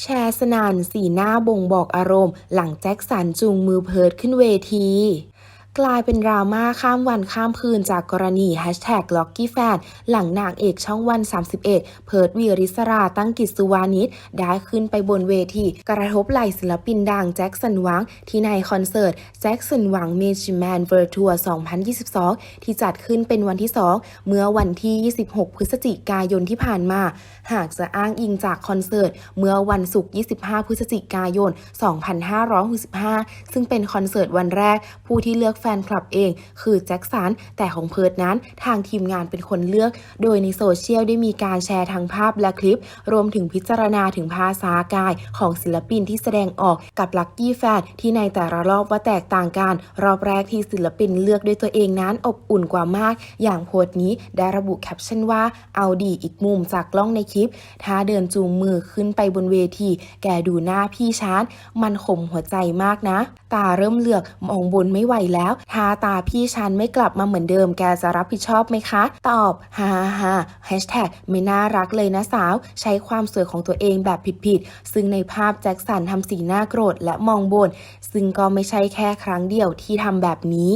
แชร์สนานสีหน้าบ่งบอกอารมณ์ หลังแจ็คสันจูงมือเพิร์ดขึ้นเวที กลายเป็นดราม่าข้ามวันข้ามคืนจากกรณีแฮชแท็กล็อกกี้แฟนหลังนางเอกช่องวัน 31 เพิร์ดวีริสราตั้งกิจสุวานิชได้ขึ้นไปบนเวทีกระทบไหลศิลปินดังแจ็คสันหวัง ที่ในคอนเสิร์ตแจ็คสันหวังเมจิแมนเวิร์ทัวร์2022 ที่จัดขึ้นเป็นวันที่ 2 เมื่อวันที่ 26 พฤศจิกายนที่ผ่านมา หากจะอ้างอิงจากคอนเสิร์ต เมื่อวันศุกร์ 25 พฤศจิกายน 2565 ซึ่งเป็นคอนเสิร์ตวันแรกผู้ที่เลือกฟนคลับเอง คือแจ็คสัน แต่ของเพิร์ดนั้นทางทีมงานเป็นคนเลือก โดยในโซเชียลได้มีการแชร์ทั้งภาพและคลิป รวมถึงพิจารณาถึงภาษากายของศิลปินที่แสดงออกกับลั c กี้แฟนที่ในแต่ละรอบว่าแตกต่างกัน รอบแรกที่ศิลปินเลือกด้วยตัวเองนั้นอบอุ่นกว่ามาก อย่างโพสต์นี้ได้ระบุแคปชั่นว่าเอาดีอีกมุมจากกล้องในคลิป ถ้าเดินจูงมือขึ้นไปบนเวที แกดูหน้าพี่ชานมันขมหัวใจมากนะ ตาเริ่มเหลือกมองบนไม่ไหวแล้วถ้าตาพี่ชันไม่กลับมาเหมือนเดิมแกจะรับผิดชอบไหมคะ ตอบฮ่าฮ่าแฮชแท็กไม่น่ารักเลยนะสาว ใช้ความสวยของตัวเองแบบผิดๆ ซึ่งในภาพแจ็คสันทำสีหน้าโกรธและมองบน ซึ่งก็ไม่ใช่แค่ครั้งเดียวที่ทำแบบนี้